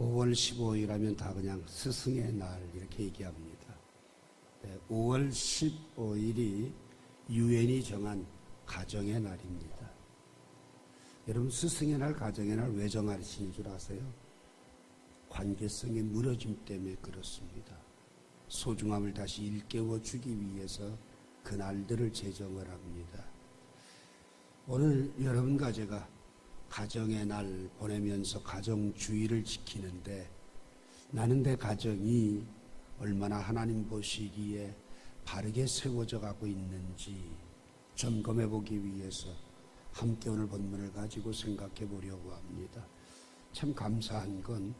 5월 15일 하면 다 그냥 스승의 날 이렇게 얘기합니다. 네, 5월 15일이 유엔이 정한 가정의 날입니다. 여러분 스승의 날, 가정의 날 왜 정하시는 줄 아세요? 관계성의 무너짐 때문에 그렇습니다. 소중함을 다시 일깨워 주기 위해서 그 날들을 제정을 합니다. 오늘 여러분과 제가 가정의 날 보내면서 가정 주의를 지키는데 나는 내 가정이 얼마나 하나님 보시기에 바르게 세워져 가고 있는지 점검해 보기 위해서 함께 오늘 본문을 가지고 생각해 보려고 합니다. 참 감사한 건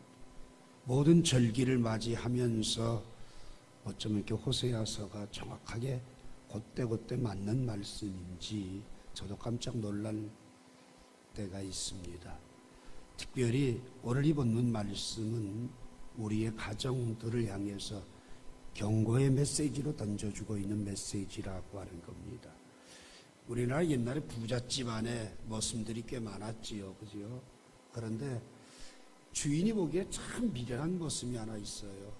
모든 절기를 맞이하면서 어쩌면 이렇게 호세아서가 정확하게 곧대곧대 맞는 말씀인지 저도 깜짝 놀란 때가 있습니다. 특별히 오늘 이 본문 말씀은 우리의 가정들을 향해서 경고의 메시지로 던져주고 있는 메시지라고 하는 겁니다. 우리나라 옛날에 부잣집 안에 모습들이 꽤 많았지요. 그죠? 그런데 주인이 보기에 참 미련한 모습이 하나 있어요.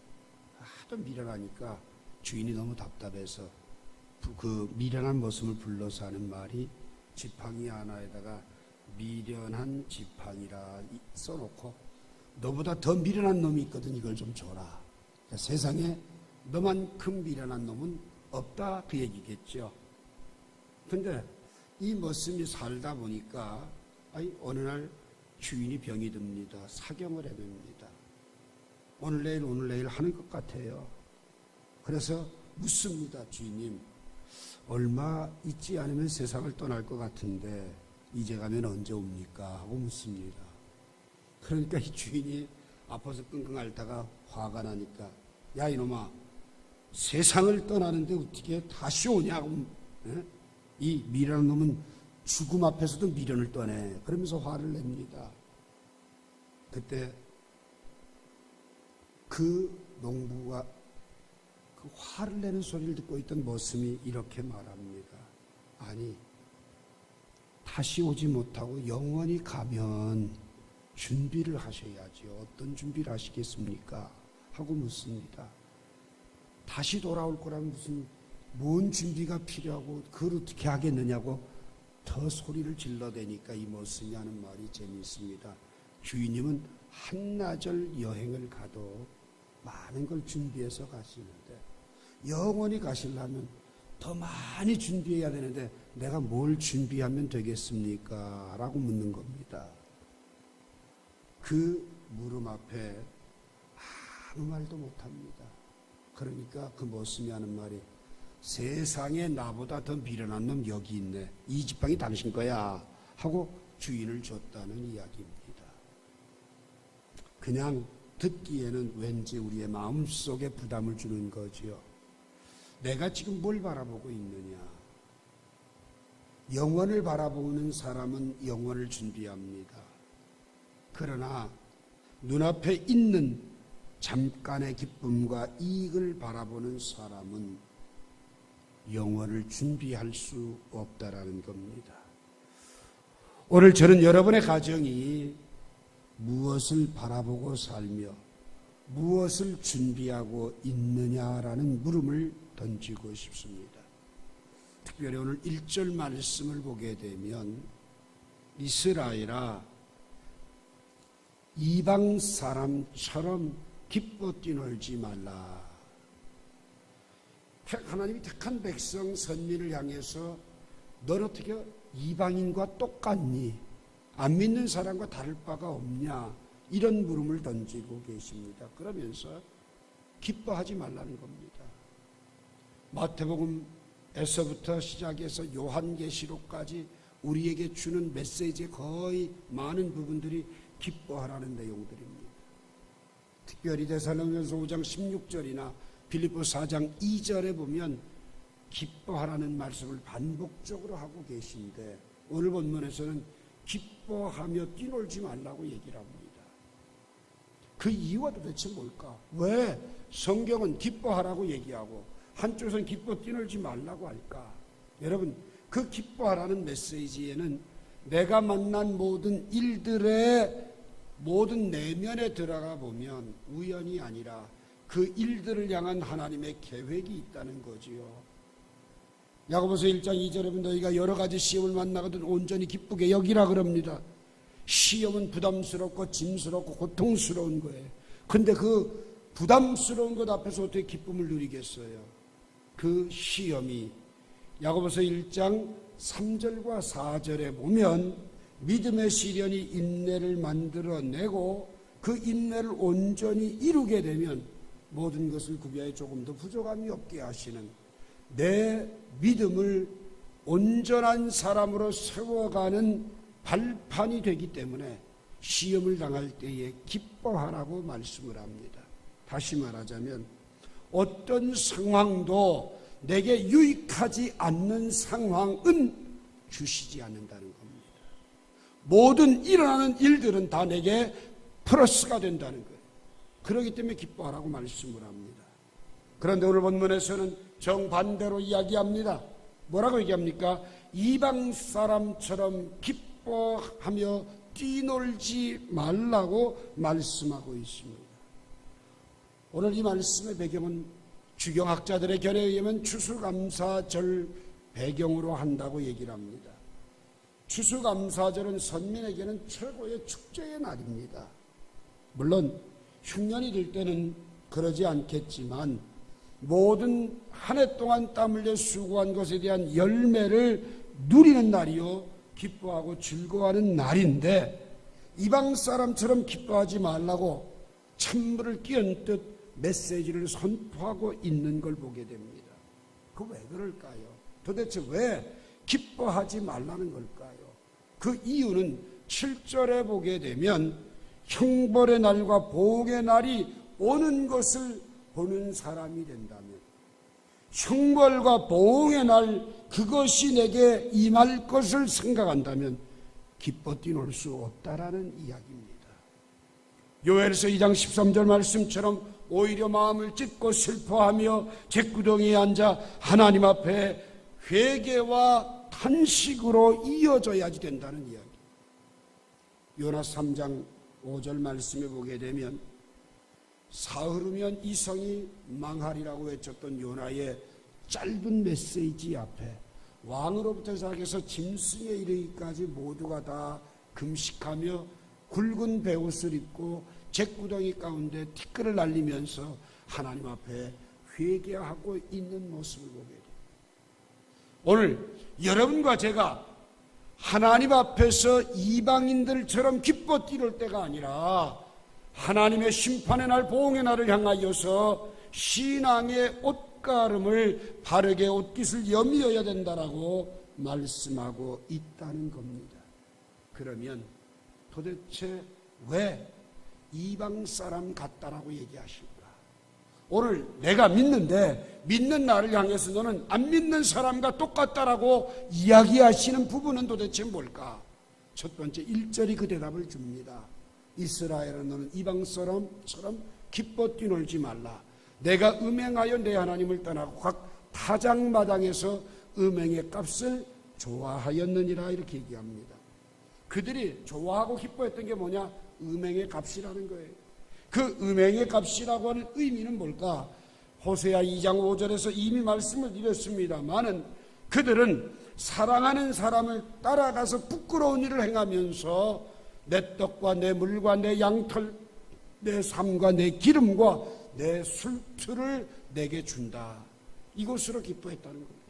하도 미련하니까 주인이 너무 답답해서 부- 그 미련한 모습을 불러서 하는 말이 지팡이 하나에다가 미련한 지팡이라 이- 써놓고 너보다 더 미련한 놈이 있거든 이걸 좀 줘라. 그러니까 세상에 너만큼 미련한 놈은 없다 그 얘기겠죠. 근데 이 모습이 살다 보니까 아이 어느 날 주인이 병이 듭니다. 사경을 해냅니다. 오늘 내일 오늘 내일 하는 것 같아요. 그래서 묻습니다. 주인님 얼마 있지 않으면 세상을 떠날 것 같은데 이제 가면 언제 옵니까? 하고 묻습니다. 그러니까 이 주인이 아파서 끙끙 앓다가 화가 나니까 야 이놈아 세상을 떠나는데 어떻게 다시 오냐고 예? 이 미련한 놈은 죽음 앞에서도 미련을 떠내 그러면서 화를 냅니다. 그때 그 농부가 그 화를 내는 소리를 듣고 있던 모습이 이렇게 말합니다. 아니, 다시 오지 못하고 영원히 가면 준비를 하셔야죠. 어떤 준비를 하시겠습니까? 하고 묻습니다. 다시 돌아올 거라면 무슨 뭔 준비가 필요하고 그걸 어떻게 하겠느냐고 더 소리를 질러대니까 이 모습이 하는 말이 재미있습니다. 주인님은 한나절 여행을 가도 많은 걸 준비해서 가시는데 영원히 가시려면 더 많이 준비해야 되는데 내가 뭘 준비하면 되겠습니까? 라고 묻는 겁니다. 그 물음 앞에 아무 말도 못합니다. 그러니까 그 모습이 하는 말이 세상에 나보다 더 미련한 놈 여기 있네. 이 지팡이 당신 거야. 하고 주인을 줬다는 이야기입니다. 그냥 듣기에는 왠지 우리의 마음 속에 부담을 주는 거지요. 내가 지금 뭘 바라보고 있느냐? 영원을 바라보는 사람은 영원을 준비합니다. 그러나 눈앞에 있는 잠깐의 기쁨과 이익을 바라보는 사람은 영원을 준비할 수 없다라는 겁니다. 오늘 저는 여러분의 가정이 무엇을 바라보고 살며 무엇을 준비하고 있느냐라는 물음을 던지고 싶습니다. 특별히 오늘 1절 말씀을 보게 되면 이스라엘아 이방 사람처럼 기뻐 뛰놀지 말라. 하나님이 택한 백성 선민을 향해서 넌 어떻게 이방인과 똑같니? 안 믿는 사람과 다를 바가 없냐? 이런 물음을 던지고 계십니다. 그러면서 기뻐하지 말라는 겁니다. 마태복음에서부터 시작해서 요한계시록까지 우리에게 주는 메시지의 거의 많은 부분들이 기뻐하라는 내용들입니다. 특별히 대살로면서 5장 16절이나 빌립보 4장 2절에 보면 기뻐하라는 말씀을 반복적으로 하고 계신데 오늘 본문에서는 기뻐하며 뛰놀지 말라고 얘기를 합니다. 그 이유가 도대체 뭘까? 왜 성경은 기뻐하라고 얘기하고 한쪽에서는 기뻐 뛰놀지 말라고 할까? 여러분 그 기뻐하라는 메시지에는 내가 만난 모든 일들에 모든 내면에 들어가 보면 우연이 아니라 그 일들을 향한 하나님의 계획이 있다는 거지요. 야고보서 1장 2절에 보면 너희가 여러 가지 시험을 만나거든 온전히 기쁘게 여기라 그럽니다. 시험은 부담스럽고 짐스럽고 고통스러운 거예요. 근데 그 부담스러운 것 앞에서 어떻게 기쁨을 누리겠어요? 그 시험이 야고보서 1장 3절과 4절에 보면 믿음의 시련이 인내를 만들어내고 그 인내를 온전히 이루게 되면 모든 것을 구비하여 조금 더 부족함이 없게 하시는 내 믿음을 온전한 사람으로 세워가는 발판이 되기 때문에 시험을 당할 때에 기뻐하라고 말씀을 합니다. 다시 말하자면 어떤 상황도 내게 유익하지 않는 상황은 주시지 않는다는 겁니다. 모든 일어나는 일들은 다 내게 플러스가 된다는 거예요. 그렇기 때문에 기뻐하라고 말씀을 합니다. 그런데 오늘 본문에서는 정반대로 이야기합니다. 뭐라고 얘기합니까? 이방 사람처럼 기뻐하며 뛰놀지 말라고 말씀하고 있습니다. 오늘 이 말씀의 배경은 주경학자들의 견해에 의하면 추수감사절 배경으로 한다고 얘기를 합니다. 추수감사절은 선민에게는 최고의 축제의 날입니다. 물론 흉년이 될 때는 그러지 않겠지만 모든 한 해 동안 땀 흘려 수고한 것에 대한 열매를 누리는 날이요 기뻐하고 즐거워하는 날인데 이방 사람처럼 기뻐하지 말라고 찬물을 끼얹 듯 메시지를 선포하고 있는 걸 보게 됩니다. 그 왜 그럴까요? 도대체 왜 기뻐하지 말라는 걸까요? 그 이유는 7절에 보게 되면 형벌의 날과 보복의 날이 오는 것을 보는 사람이 된다면 형벌과 보응의 날 그것이 내게 임할 것을 생각한다면 기뻐 뛰놀 수 없다라는 이야기입니다. 요엘서 2장 13절 말씀처럼 오히려 마음을 찢고 슬퍼하며 잿구덩이에 앉아 하나님 앞에 회개와 탄식으로 이어져야지 된다는 이야기. 요나 3장 5절 말씀에 보게 되면 사흘이면 이성이 망하리라고 외쳤던 요나의 짧은 메시지 앞에 왕으로부터 시작해서 짐승에 이르기까지 모두가 다 금식하며 굵은 베옷을 입고 잭구덩이 가운데 티끌을 날리면서 하나님 앞에 회개하고 있는 모습을 보게 돼요. 오늘 여러분과 제가 하나님 앞에서 이방인들처럼 기뻐 뛰를 때가 아니라 하나님의 심판의 날, 보응의 날을 향하여서 신앙의 옷가름을 바르게 옷깃을 여미어야 된다라고 말씀하고 있다는 겁니다. 그러면 도대체 왜 이방 사람 같다라고 얘기하실까? 오늘 내가 믿는데 믿는 나를 향해서 너는 안 믿는 사람과 똑같다라고 이야기하시는 부분은 도대체 뭘까? 첫 번째 1절이 그 대답을 줍니다. 이스라엘은 너는 이방 사람처럼 기뻐 뛰놀지 말라. 내가 음행하여 내 하나님을 떠나고 각 타장마당에서 음행의 값을 좋아하였느니라 이렇게 얘기합니다. 그들이 좋아하고 기뻐했던 게 뭐냐? 음행의 값이라는 거예요. 그 음행의 값이라고 하는 의미는 뭘까? 호세아 2장 5절에서 이미 말씀을 드렸습니다만은 그들은 사랑하는 사람을 따라가서 부끄러운 일을 행하면서 내 떡과 내 물과 내 양털, 내 삶과 내 기름과 내 술틀을 내게 준다. 이것으로 기뻐했다는 겁니다.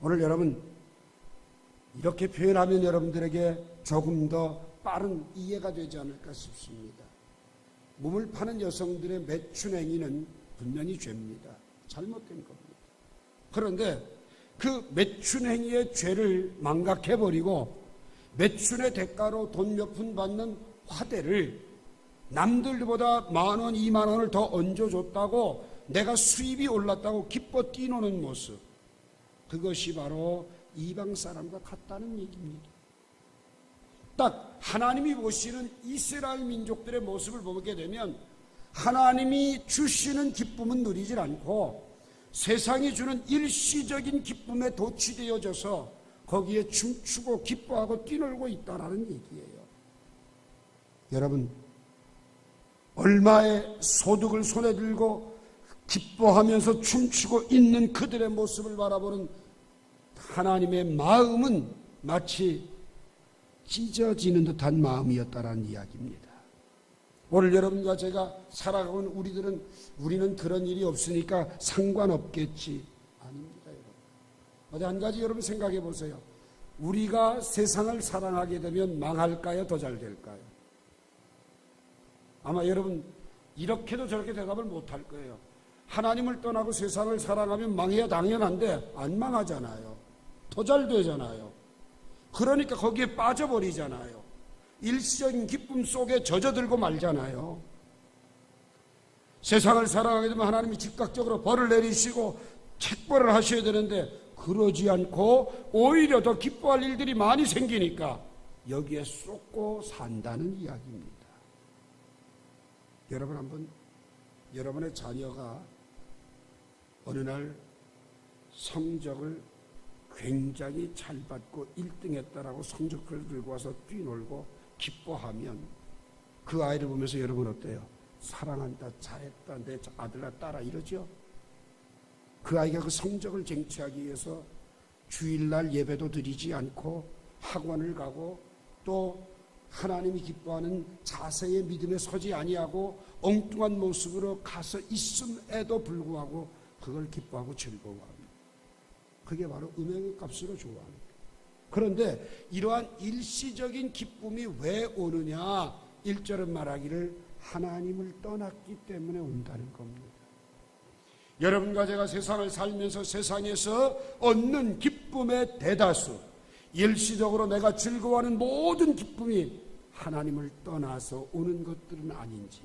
오늘 여러분 이렇게 표현하면 여러분들에게 조금 더 빠른 이해가 되지 않을까 싶습니다. 몸을 파는 여성들의 매춘 행위는 분명히 죄입니다. 잘못된 겁니다. 그런데 그 매춘 행위의 죄를 망각해버리고 매춘의 대가로 돈 몇 푼 받는 화대를 남들보다 만 원, 이만 원을 더 얹어줬다고 내가 수입이 올랐다고 기뻐 뛰노는 모습. 그것이 바로 이방 사람과 같다는 얘기입니다. 딱 하나님이 보시는 이스라엘 민족들의 모습을 보게 되면 하나님이 주시는 기쁨은 누리질 않고 세상이 주는 일시적인 기쁨에 도취되어져서 거기에 춤추고 기뻐하고 뛰놀고 있다라는 얘기예요. 여러분, 얼마의 소득을 손에 들고 기뻐하면서 춤추고 있는 그들의 모습을 바라보는 하나님의 마음은 마치 찢어지는 듯한 마음이었다라는 이야기입니다. 오늘 여러분과 제가 살아가는 우리들은 우리는 그런 일이 없으니까 상관없겠지. 아닙니다, 여러분. 어디 한 가지 여러분 생각해 보세요. 우리가 세상을 사랑하게 되면 망할까요? 더 잘 될까요? 아마 여러분 이렇게도 저렇게 대답을 못 할 거예요. 하나님을 떠나고 세상을 사랑하면 망해야 당연한데 안 망하잖아요. 더 잘 되잖아요. 그러니까 거기에 빠져버리잖아요. 일시적인 기쁨 속에 젖어들고 말잖아요. 세상을 사랑하게 되면 하나님이 즉각적으로 벌을 내리시고 책벌을 하셔야 되는데 그러지 않고 오히려 더 기뻐할 일들이 많이 생기니까 여기에 쏟고 산다는 이야기입니다. 여러분 한번 여러분의 자녀가 어느 날 성적을 굉장히 잘 받고 1등 했다라고 성적표를 들고 와서 뛰놀고 기뻐하면 그 아이를 보면서 여러분 어때요? 사랑한다, 잘했다, 내 아들아 딸아 이러죠? 그 아이가 그 성적을 쟁취하기 위해서 주일날 예배도 드리지 않고 학원을 가고 또 하나님이 기뻐하는 자세의 믿음에 서지 아니하고 엉뚱한 모습으로 가서 있음에도 불구하고 그걸 기뻐하고 즐거워합니다. 그게 바로 음행의 값으로 좋아합니다. 그런데 이러한 일시적인 기쁨이 왜 오느냐? 1절은 말하기를 하나님을 떠났기 때문에 온다는 겁니다. 여러분과 제가 세상을 살면서 세상에서 얻는 기쁨의 대다수, 일시적으로 내가 즐거워하는 모든 기쁨이 하나님을 떠나서 오는 것들은 아닌지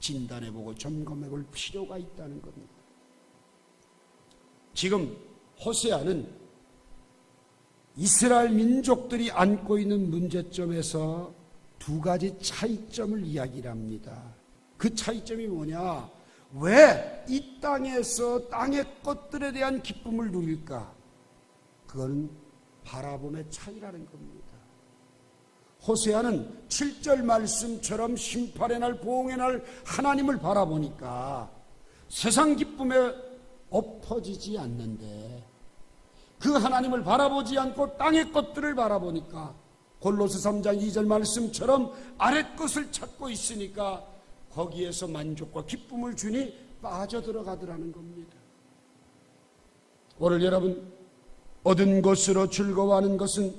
진단해보고 점검해볼 필요가 있다는 겁니다. 지금 호세아는 이스라엘 민족들이 안고 있는 문제점에서 두 가지 차이점을 이야기합니다. 그 차이점이 뭐냐? 왜 이 땅에서 땅의 것들에 대한 기쁨을 누릴까? 그거는 바라봄의 차이라는 겁니다. 호세아는 7절 말씀처럼 심판의 날, 보응의 날 하나님을 바라보니까 세상 기쁨에 엎어지지 않는데 그 하나님을 바라보지 않고 땅의 것들을 바라보니까 골로스 3장 2절 말씀처럼 아랫 것을 찾고 있으니까 거기에서 만족과 기쁨을 주니 빠져들어가더라는 겁니다. 오늘 여러분 얻은 것으로 즐거워하는 것은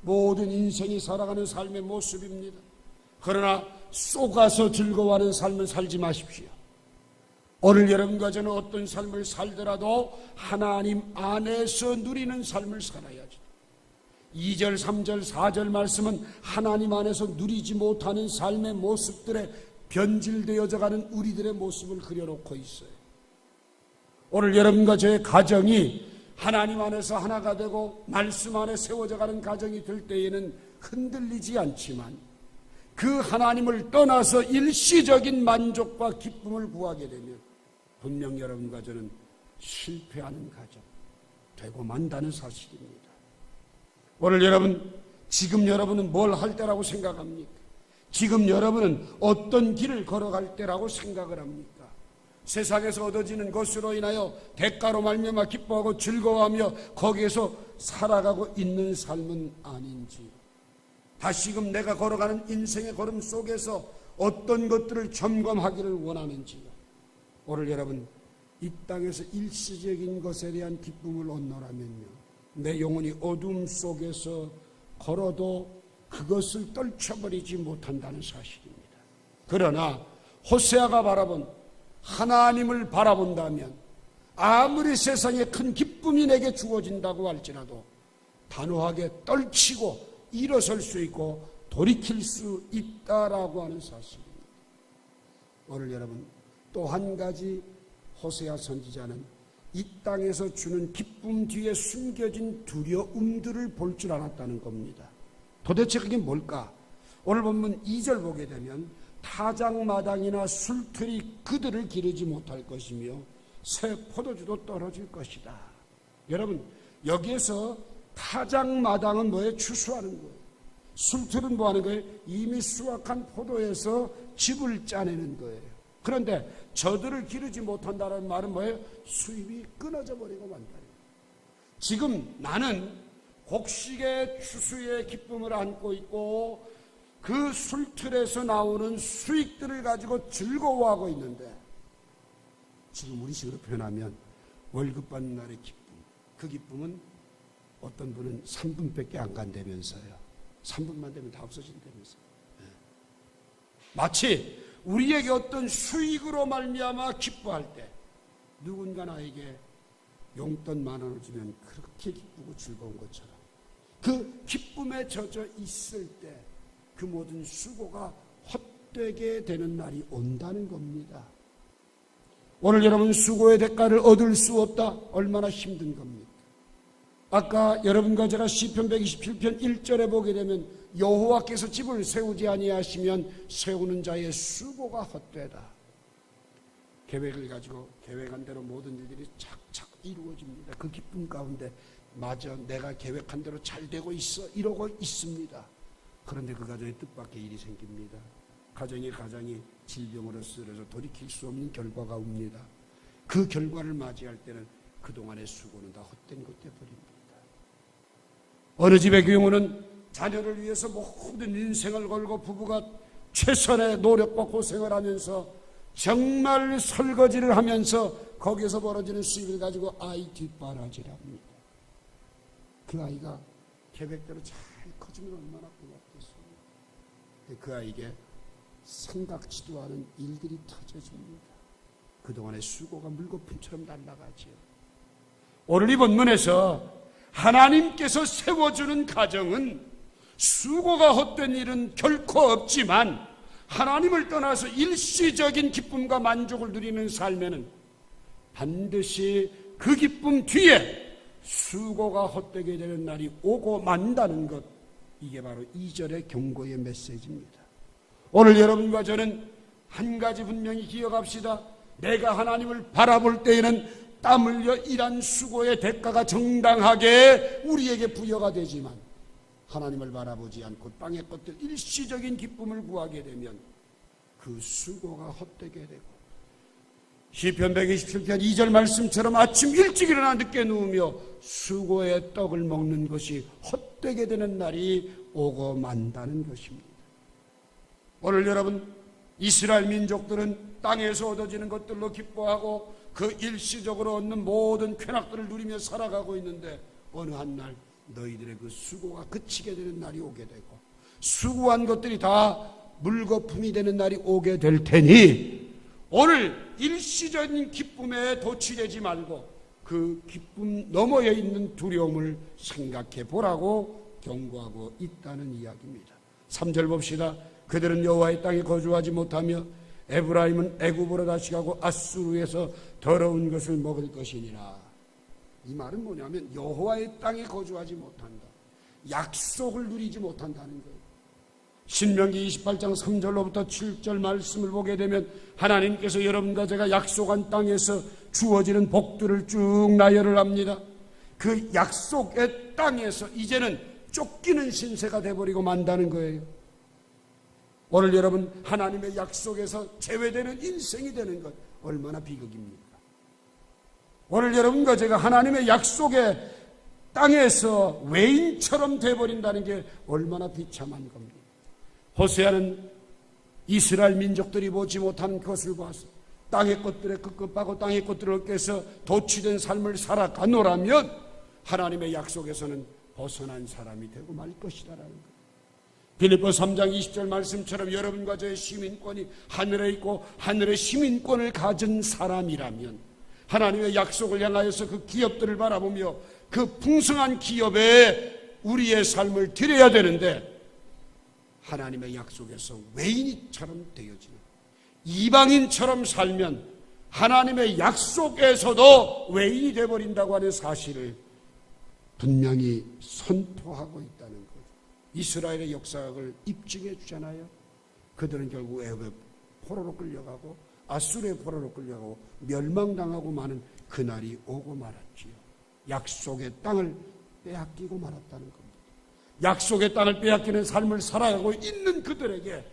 모든 인생이 살아가는 삶의 모습입니다. 그러나 쏘가서 즐거워하는 삶을 살지 마십시오. 오늘 여러분과 저는 어떤 삶을 살더라도 하나님 안에서 누리는 삶을 살아야죠. 2절, 3절, 4절 말씀은 하나님 안에서 누리지 못하는 삶의 모습들에 변질되어져 가는 우리들의 모습을 그려놓고 있어요. 오늘 여러분과 저의 가정이 하나님 안에서 하나가 되고 말씀 안에 세워져 가는 가정이 될 때에는 흔들리지 않지만 그 하나님을 떠나서 일시적인 만족과 기쁨을 구하게 되면 분명 여러분과 저는 실패하는 가정 되고 만다는 사실입니다. 오늘 여러분 지금 여러분은 뭘 할 때라고 생각합니까? 지금 여러분은 어떤 길을 걸어갈 때라고 생각을 합니까? 세상에서 얻어지는 것으로 인하여 대가로 말미암아 기뻐하고 즐거워하며 거기에서 살아가고 있는 삶은 아닌지 다시금 내가 걸어가는 인생의 걸음 속에서 어떤 것들을 점검하기를 원하는지요. 오늘 여러분 이 땅에서 일시적인 것에 대한 기쁨을 얻노라면요. 내 영혼이 어둠 속에서 걸어도 그것을 떨쳐버리지 못한다는 사실입니다. 그러나 호세아가 바라본 하나님을 바라본다면 아무리 세상에 큰 기쁨이 내게 주어진다고 할지라도 단호하게 떨치고 일어설 수 있고 돌이킬 수 있다라고 하는 사실입니다. 오늘 여러분 또 한 가지 호세아 선지자는 이 땅에서 주는 기쁨 뒤에 숨겨진 두려움들을 볼 줄 알았다는 겁니다. 도대체 그게 뭘까? 오늘 본문 2절 보게 되면 타작마당이나 술틀이 그들을 기르지 못할 것이며 새 포도주도 떨어질 것이다. 여러분 여기에서 타작마당은 뭐에 추수하는 거예요? 술틀은 뭐 하는 거예요? 이미 수확한 포도에서 즙을 짜내는 거예요. 그런데 저들을 기르지 못한다는 말은 뭐예요? 수입이 끊어져 버리고 만다. 지금 나는 곡식의 추수의 기쁨을 안고 있고 그 술틀에서 나오는 수익들을 가지고 즐거워하고 있는데 지금 우리 식으로 표현하면 월급 받는 날의 기쁨 그 기쁨은 어떤 분은 3분밖에 안 간다면서요 3분만 되면 다 없어진다면서요 예. 마치 우리에게 어떤 수익으로 말미암아 기뻐할 때 누군가 나에게 용돈 만 원을 주면 그렇게 기쁘고 즐거운 것처럼 그 기쁨에 젖어 있을 때 그 모든 수고가 헛되게 되는 날이 온다는 겁니다. 오늘 여러분 수고의 대가를 얻을 수 없다. 얼마나 힘든 겁니까? 아까 여러분과 제가 시편 127편 1절에 보게 되면 여호와께서 집을 세우지 아니하시면 세우는 자의 수고가 헛되다. 계획을 가지고 계획한 대로 모든 일들이 착착 이루어집니다. 그 기쁨 가운데 맞아 내가 계획한 대로 잘 되고 있어 이러고 있습니다. 그런데 그 가정에 뜻밖의 일이 생깁니다. 가정의 가장이 질병으로 쓰러져 돌이킬 수 없는 결과가 옵니다. 그 결과를 맞이할 때는 그동안의 수고는 다 헛된 것 되버립니다. 어느 집의 경우는 자녀를 위해서 모든 인생을 걸고 부부가 최선의 노력과 고생을 하면서 정말 설거지를 하면서 거기에서 벌어지는 수입을 가지고 아이 뒷바라지랍니다. 그 아이가 계획대로 잘 커지면 얼마나 고맙겠습니까? 그 아이에게 생각지도 않은 일들이 터져집니다. 그동안의 수고가 물거품처럼 날아가지요. 오늘 이 본문에서 하나님께서 세워주는 가정은 수고가 헛된 일은 결코 없지만 하나님을 떠나서 일시적인 기쁨과 만족을 누리는 삶에는 반드시 그 기쁨 뒤에 수고가 헛되게 되는 날이 오고 만다는 것 이게 바로 2절의 경고의 메시지입니다. 오늘 여러분과 저는 한 가지 분명히 기억합시다. 내가 하나님을 바라볼 때에는 땀 흘려 일한 수고의 대가가 정당하게 우리에게 부여가 되지만 하나님을 바라보지 않고 땅의 것들 일시적인 기쁨을 구하게 되면 그 수고가 헛되게 되고 시편 127편 2절 말씀처럼 아침 일찍 일어나 늦게 누우며 수고의 떡을 먹는 것이 헛되게 되는 날이 오고 만다는 것입니다. 오늘 여러분 이스라엘 민족들은 땅에서 얻어지는 것들로 기뻐하고 그 일시적으로 얻는 모든 쾌락들을 누리며 살아가고 있는데 어느 한 날 너희들의 그 수고가 그치게 되는 날이 오게 되고 수고한 것들이 다 물거품이 되는 날이 오게 될 테니 오늘 일시적인 기쁨에 도취되지 말고 그 기쁨 너머에 있는 두려움을 생각해 보라고 경고하고 있다는 이야기입니다. 3절 봅시다. 그들은 여호와의 땅에 거주하지 못하며 에브라임은 애굽으로 다시 가고 아수르에서 더러운 것을 먹을 것이니라. 이 말은 뭐냐면 여호와의 땅에 거주하지 못한다. 약속을 누리지 못한다는 거예요. 신명기 28장 3절로부터 7절 말씀을 보게 되면 하나님께서 여러분과 제가 약속한 땅에서 주어지는 복들을 쭉 나열을 합니다. 그 약속의 땅에서 이제는 쫓기는 신세가 돼버리고 만다는 거예요. 오늘 여러분 하나님의 약속에서 제외되는 인생이 되는 것 얼마나 비극입니까? 오늘 여러분과 제가 하나님의 약속의 땅에서 외인처럼 돼버린다는 게 얼마나 비참한 겁니다. 호세아는 이스라엘 민족들이 보지 못한 것을 봐서 땅의 것들에 급급하고 땅의 것들을 위해서 도취된 삶을 살아가노라면 하나님의 약속에서는 벗어난 사람이 되고 말 것이다라는 것. 빌립보 3장 20절 말씀처럼 여러분과 저의 시민권이 하늘에 있고 하늘의 시민권을 가진 사람이라면 하나님의 약속을 향하여서 그 기업들을 바라보며 그 풍성한 기업에 우리의 삶을 드려야 되는데 하나님의 약속에서 외인처럼 되어지는 이방인처럼 살면 하나님의 약속에서도 외인이 되어버린다고 하는 사실을 분명히 선포하고 있다는 거죠. 이스라엘의 역사를 입증해 주잖아요. 그들은 결국 애굽 포로로 끌려가고 아수르의 포로로 끌려가고 멸망당하고 마는 그날이 오고 말았지요. 약속의 땅을 빼앗기고 말았다는 겁니다. 약속의 땅을 빼앗기는 삶을 살아가고 있는 그들에게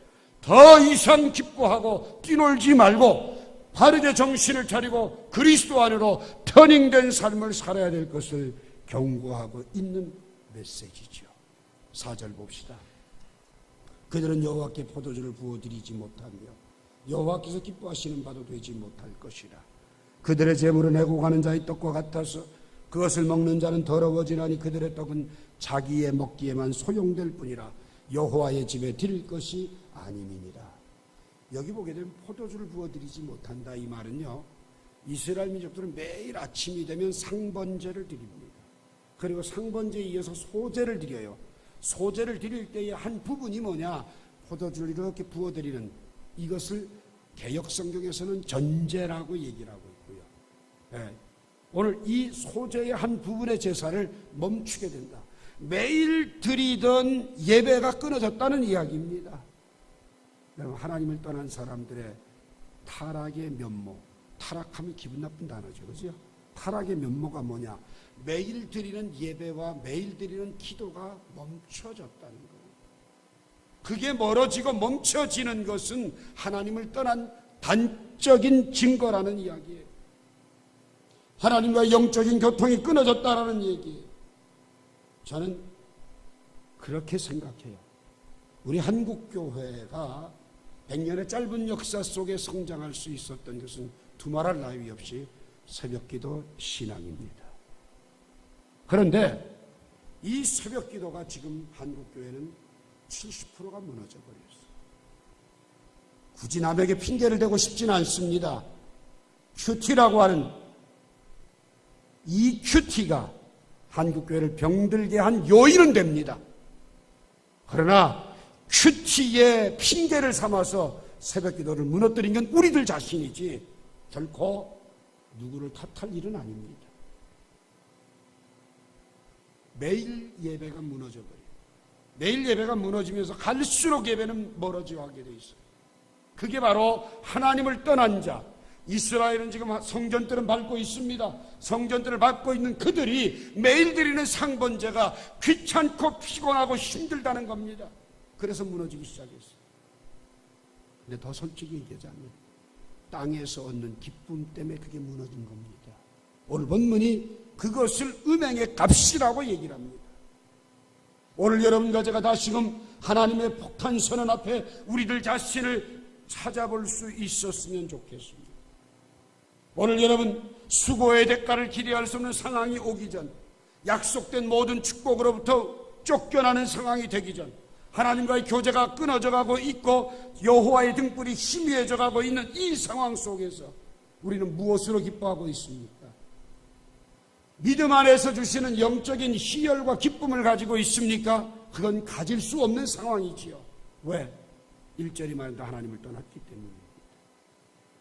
더 이상 기뻐하고 뛰놀지 말고 바르게 정신을 차리고 그리스도 안으로 터닝된 삶을 살아야 될 것을 경고하고 있는 메시지죠. 4절 봅시다. 그들은 여호와께 포도주를 부어드리지 못하며 여호와께서 기뻐하시는 바도 되지 못할 것이라. 그들의 재물은 해고 가는 자의 떡과 같아서 그것을 먹는 자는 더러워지나니 그들의 떡은 자기의 먹기에만 소용될 뿐이라 여호와의 집에 드릴 것이 아님이니라. 여기 보게 되면 포도주를 부어드리지 못한다 이 말은요. 이스라엘 민족들은 매일 아침이 되면 상번제를 드립니다. 그리고 상번제에 이어서 소제를 드려요. 소제를 드릴 때의 한 부분이 뭐냐? 포도주를 이렇게 부어드리는 이것을 개혁 성경에서는 전제라고 얘기를 하고 있고요. 예. 오늘 이 소제의 한 부분의 제사를 멈추게 된다. 매일 드리던 예배가 끊어졌다는 이야기입니다. 하나님을 떠난 사람들의 타락의 면모, 타락하면 기분 나쁜 단어죠. 그죠? 타락의 면모가 뭐냐? 매일 드리는 예배와 매일 드리는 기도가 멈춰졌다는 거예요. 그게 멀어지고 멈춰지는 것은 하나님을 떠난 단적인 증거라는 이야기예요. 하나님과 영적인 교통이 끊어졌다라는 얘기예요. 저는 그렇게 생각해요. 우리 한국교회가 100년의 짧은 역사 속에 성장할 수 있었던 것은 두말할 나위 없이 새벽기도 신앙입니다. 그런데 이 새벽기도가 지금 한국교회는 70%가 무너져 버렸어요. 굳이 남에게 핑계를 대고 싶지는 않습니다. 큐티라고 하는 이 큐티가 한국교회를 병들게 한 요인은 됩니다. 그러나 큐티의 핑계를 삼아서 새벽 기도를 무너뜨린 건 우리들 자신이지 결코 누구를 탓할 일은 아닙니다. 매일 예배가 무너져버려요. 매일 예배가 무너지면서 갈수록 예배는 멀어져 가게 돼 있어요. 그게 바로 하나님을 떠난 자, 이스라엘은 지금 성전들은 밟고 있습니다. 성전들을 밟고 있는 그들이 매일 드리는 상번제가 귀찮고 피곤하고 힘들다는 겁니다. 그래서 무너지기 시작했어요. 근데 더 솔직히 얘기하자면 땅에서 얻는 기쁨 때문에 그게 무너진 겁니다. 오늘 본문이 그것을 음행의 값이라고 얘기를 합니다. 오늘 여러분과 제가 다시금 하나님의 폭탄 선언 앞에 우리들 자신을 찾아볼 수 있었으면 좋겠습니다. 오늘 여러분 수고의 대가를 기대할 수 없는 상황이 오기 전 약속된 모든 축복으로부터 쫓겨나는 상황이 되기 전 하나님과의 교제가 끊어져 가고 있고 여호와의 등불이 희미해져 가고 있는 이 상황 속에서 우리는 무엇으로 기뻐하고 있습니까? 믿음 안에서 주시는 영적인 희열과 기쁨을 가지고 있습니까? 그건 가질 수 없는 상황이지요. 왜? 일절이 말한다 하나님을 떠났기 때문입니다.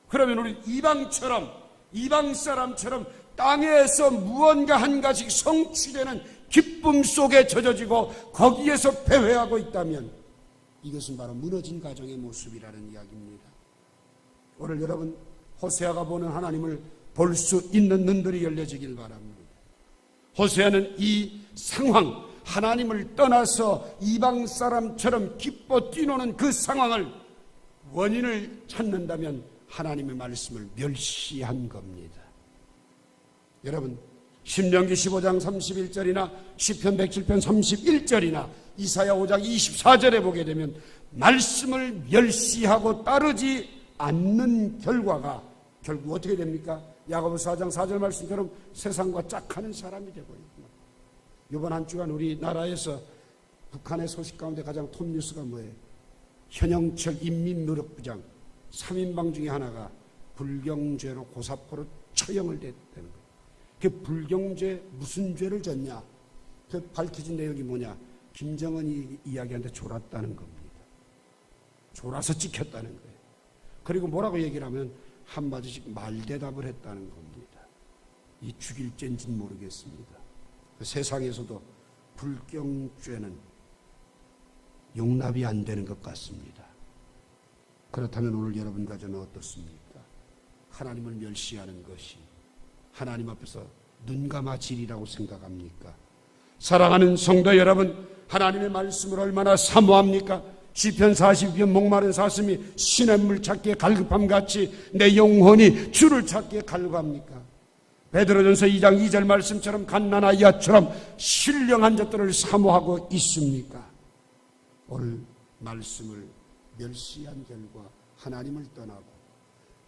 그러면 우리 이방처럼 이방 사람처럼 땅에서 무언가 한 가지 성취되는 기쁨 속에 젖어지고 거기에서 배회하고 있다면 이것은 바로 무너진 가정의 모습이라는 이야기입니다. 오늘 여러분 호세아가 보는 하나님을 볼 수 있는 눈들이 열려지길 바랍니다. 호세아는 이 상황 하나님을 떠나서 이방 사람처럼 기뻐 뛰노는 그 상황을 원인을 찾는다면 하나님의 말씀을 멸시한 겁니다. 여러분, 신명기 15장 31절이나 시편 107편 31절이나 이사야 5장 24절에 보게 되면 말씀을 멸시하고 따르지 않는 결과가 결국 어떻게 됩니까? 야고보서 4장 4절 말씀처럼 세상과 짝하는 사람이 되고 있구나. 이번 한 주간 우리나라에서 북한의 소식 가운데 가장 톱 뉴스가 뭐예요? 현영철 인민노력부장 3인방 중에 하나가 불경죄로 고사포로 처형을 됐다는 거예요. 그 불경죄 무슨 죄를 졌냐? 그 밝혀진 내용이 뭐냐? 김정은이 이야기한테 졸았다는 겁니다. 졸아서 찍혔다는 거예요. 그리고 뭐라고 얘기를 하면 한마디씩 말대답을 했다는 겁니다. 이 죽일 죄인지는 모르겠습니다. 그 세상에서도 불경죄는 용납이 안 되는 것 같습니다. 그렇다면 오늘 여러분과 저는 어떻습니까? 하나님을 멸시하는 것이 하나님 앞에서 눈 감아 질이라고 생각합니까? 사랑하는 성도 여러분, 하나님의 말씀을 얼마나 사모합니까? 시편 40편 목마른 사슴이 시냇물 찾기에 갈급함 같이 내 영혼이 주를 찾기에 갈급합니까? 베드로전서 2장 2절 말씀처럼 갓난아이야처럼 신령한 자들을 사모하고 있습니까? 오늘 말씀을 멸시한 결과 하나님을 떠나고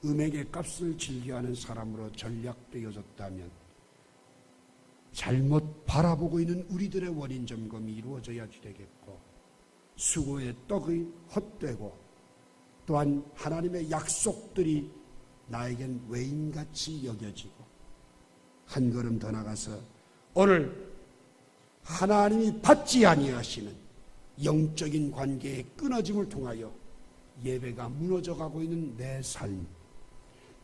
음행의 값을 즐겨하는 사람으로 전략되어졌다면 잘못 바라보고 있는 우리들의 원인 점검이 이루어져야 되겠고 수고의 떡이 헛되고 또한 하나님의 약속들이 나에겐 외인같이 여겨지고 한 걸음 더 나가서 오늘 하나님이 받지 아니하시는 영적인 관계의 끊어짐을 통하여 예배가 무너져가고 있는 내 삶.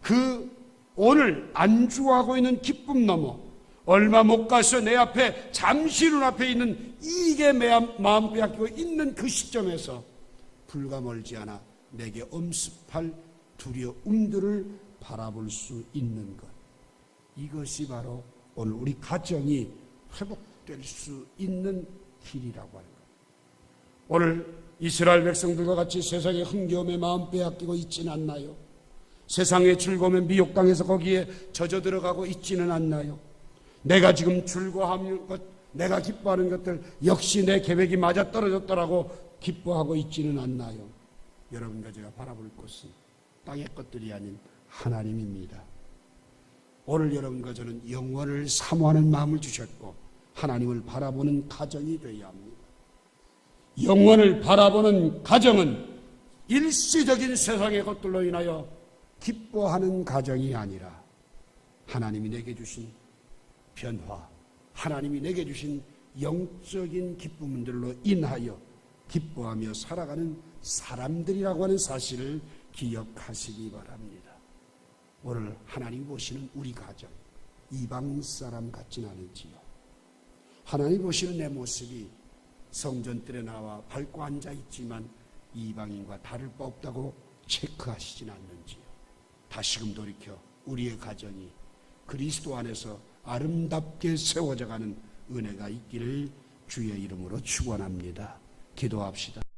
그 오늘 안주하고 있는 기쁨 넘어 얼마 못 가서 내 앞에 잠시 눈앞에 있는 이익에 마음 빼앗기고 있는 그 시점에서 불과 멀지 않아 내게 엄습할 두려움들을 바라볼 수 있는 것. 이것이 바로 오늘 우리 가정이 회복될 수 있는 길이라고 하는 것. 오늘 이스라엘 백성들과 같이 세상의 흥겨움에 마음 빼앗기고 있지는 않나요? 세상의 즐거움에 미혹당해서 거기에 젖어 들어가고 있지는 않나요? 내가 지금 즐거워하는 것, 내가 기뻐하는 것들 역시 내 계획이 맞아 떨어졌더라고 기뻐하고 있지는 않나요? 여러분과 제가 바라볼 것은 땅의 것들이 아닌 하나님입니다. 오늘 여러분과 저는 영원을 사모하는 마음을 주셨고 하나님을 바라보는 가정이 되어야 합니다. 영원을 바라보는 가정은 일시적인 세상의 것들로 인하여 기뻐하는 가정이 아니라 하나님이 내게 주신 변화, 하나님이 내게 주신 영적인 기쁨들로 인하여 기뻐하며 살아가는 사람들이라고 하는 사실을 기억하시기 바랍니다. 오늘 하나님 보시는 우리 가정, 이방 사람 같진 않은지요. 하나님 보시는 내 모습이 성전들에 나와 밟고 앉아 있지만 이방인과 다를 바 없다고 체크하시진 않는지요. 다시금 돌이켜 우리의 가정이 그리스도 안에서 아름답게 세워져 가는 은혜가 있기를 주의 이름으로 축원합니다. 기도합시다.